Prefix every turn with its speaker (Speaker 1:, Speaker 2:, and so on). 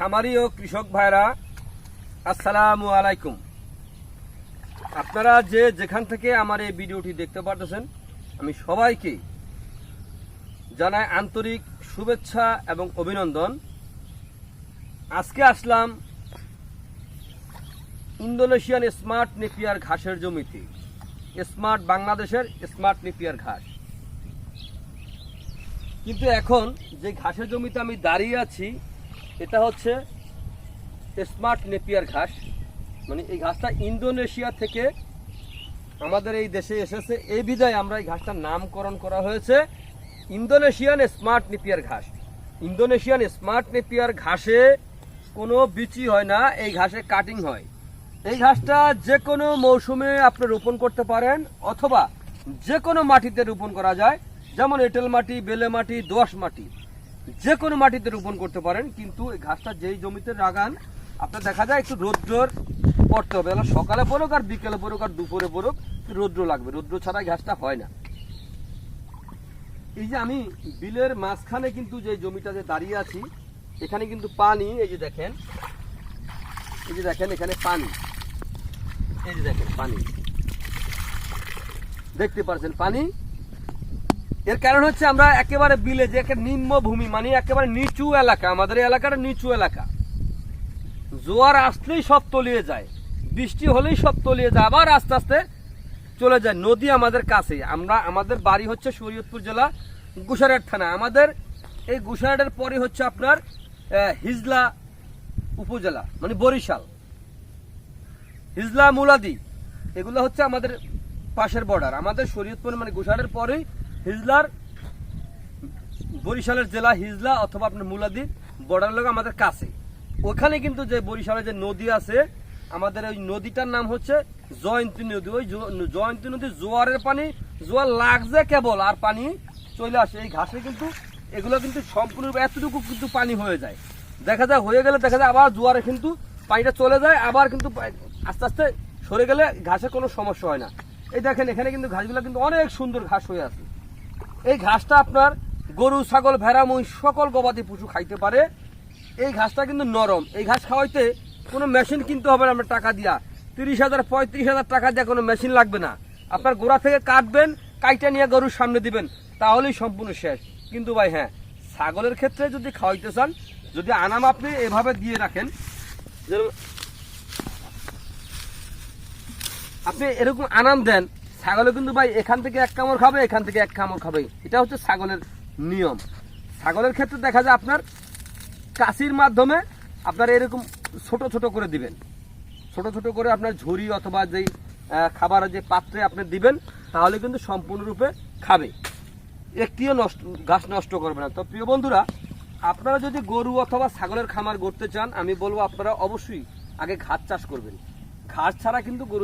Speaker 1: খামারি ও কৃষক ভাইরা, আসসালামু আলাইকুম। আপনারা যে যেখান থেকে আমার এই ভিডিওটি দেখতে পারতেছেন, আমি সবাইকে জানাই আন্তরিক শুভেচ্ছা এবং অভিনন্দন। আজকে আসলাম ইন্দোনেশিয়ান স্মার্ট নেপিয়ার ঘাসের জমিতে, স্মার্ট বাংলাদেশের স্মার্ট নেপিয়ার ঘাস। কিন্তু এখন যে ঘাসের জমিতে আমি দাঁড়িয়ে আছি এটা হচ্ছে স্মার্ট নেপিয়ার ঘাস। মানে এই ঘাসটা ইন্দোনেশিয়া থেকে আমাদের এই দেশে এসেছে। এই বিধায় আমরা এই ঘাসটার নামকরণ করা হয়েছে ইন্দোনেশিয়ান স্মার্ট নেপিয়ার ঘাস। ইন্দোনেশিয়ান স্মার্ট নেপিয়ার ঘাসে কোনো বিচি হয় না, এই ঘাসে কাটিং হয়। এই ঘাসটা যে কোনো মৌসুমে আপনি রোপণ করতে পারেন অথবা যে কোনো মাটিতে রোপণ করা যায়। যেমন এঁটেল মাটি, বেলে মাটি, দোয়াশ মাটি। যে কোনো মাটিতে রোপণ করতে পারেন, কিন্তু এই ঘাসটা যেই জমিতে লাগান, আপনার দেখা যায় একটু রৌদ্রর পড়তে হবে। সকালে পড়ুক আর বিকেলে পড়ুক আর দুপুরে পড়ুক রৌদ্র লাগবে। রৌদ্র ছাড়া ঘাসটা হয় না। এই যে আমি বিলের মাঝখানে কিন্তু যে জমিটাতে দাঁড়িয়ে আছি, এখানে কিন্তু পানি, এই যে দেখেন, এই যে দেখেন, এখানে পানি। এই যে দেখেন, পানি। দেখতে পারছেন, পানি এর কারণ হচ্ছে আমরা একেবারে বিলে যে একটা নিম্ন ভূমি মানে একেবারে নিচু এলাকা, আমাদের এলাকাটা নিচু এলাকা। জোয়ার আসলেই সব তলিয়ে যায়, বৃষ্টি হলেই সব তলিয়ে যায়, আবার আস্তে আস্তে চলে যায়। নদী আমাদের কাছে, আমরা, আমাদের বাড়ি হচ্ছে শরীয়তপুর জেলা গুসারাট থানা। আমাদের এই গুসারাটের পরে হচ্ছে আপনার হিজলা উপজেলা মানে বরিশাল। হিজলা মুলাদি, এগুলো হচ্ছে আমাদের পাশের বর্ডার আমাদের শরীয়তপুর মানে গুসারের পরেই হিজলার বরিশালের জেলা হিজলা অথবা আপনার মুলাদি বর্ডার লোক আমাদের কাছে। ওখানে কিন্তু যে বরিশালের যে নদী আছে, আমাদের ওই নদীটার নাম হচ্ছে জয়ন্তী নদী। ওই জয়ন্তী নদী জোয়ারের পানি, জোয়ার লাগছে কেবল, আর পানি চলে আসে। এই ঘাসে কিন্তু এগুলো কিন্তু সম্পূর্ণ এতটুকু কিন্তু পানি হয়ে যায়। দেখা যায় হয়ে গেলে দেখা যায় আবার জোয়ারে কিন্তু পানিটা চলে যায়, আবার কিন্তু আস্তে আস্তে সরে গেলে ঘাসে কোনো সমস্যা হয় না। এই দেখেন, এখানে কিন্তু ঘাসগুলো কিন্তু অনেক সুন্দর ঘাস হয়ে আছে। এই ঘাসটা আপনার গরু, ছাগল, ভেড়া, মহিষ, সকল গবাদি পশু খাইতে পারে। এই ঘাসটা কিন্তু নরম। এই ঘাস খাওয়াইতে কোনো মেশিন কিনতে হবে না আপনার টাকা দিয়া। তিরিশ হাজার, পঁয়ত্রিশ হাজার টাকা দিয়ে কোনো মেশিন লাগবে না। আপনার গোড়া থেকে কাটবেন, কাইটা নিয়ে গরুর সামনে দিবেন, তাহলেই সম্পূর্ণ শেষ। কিন্তু ভাই হ্যাঁ ছাগলের ক্ষেত্রে যদি খাওয়াইতে চান, যদি আনাম আপনি এভাবে দিয়ে রাখেন আপনি এরকম আনাম দেন ছাগলে কিন্তু ভাই এখান থেকে এক কামড় খাবে এখান থেকে এক কামড় খাবে। এটা হচ্ছে ছাগলের নিয়ম। ছাগলের ক্ষেত্রে দেখা যায় আপনার কাশির মাধ্যমে আপনার এরকম ছোট ছোট করে দিবেন। ছোট ছোট করে আপনার ঝুড়ি অথবা যেই আহ, খাবারের যে পাত্রে আপনি দিবেন তাহলে কিন্তু সম্পূর্ণরূপে খাবে। একটিও নষ্ট ঘাস নষ্ট করবে না। তো প্রিয় বন্ধুরা আপনারা যদি গরু অথবা ছাগলের খামার করতে চান আমি বলব আপনারা অবশ্যই আগে ঘাস চাষ করবেন। ঘাস ছাড়া কিন্তু গরু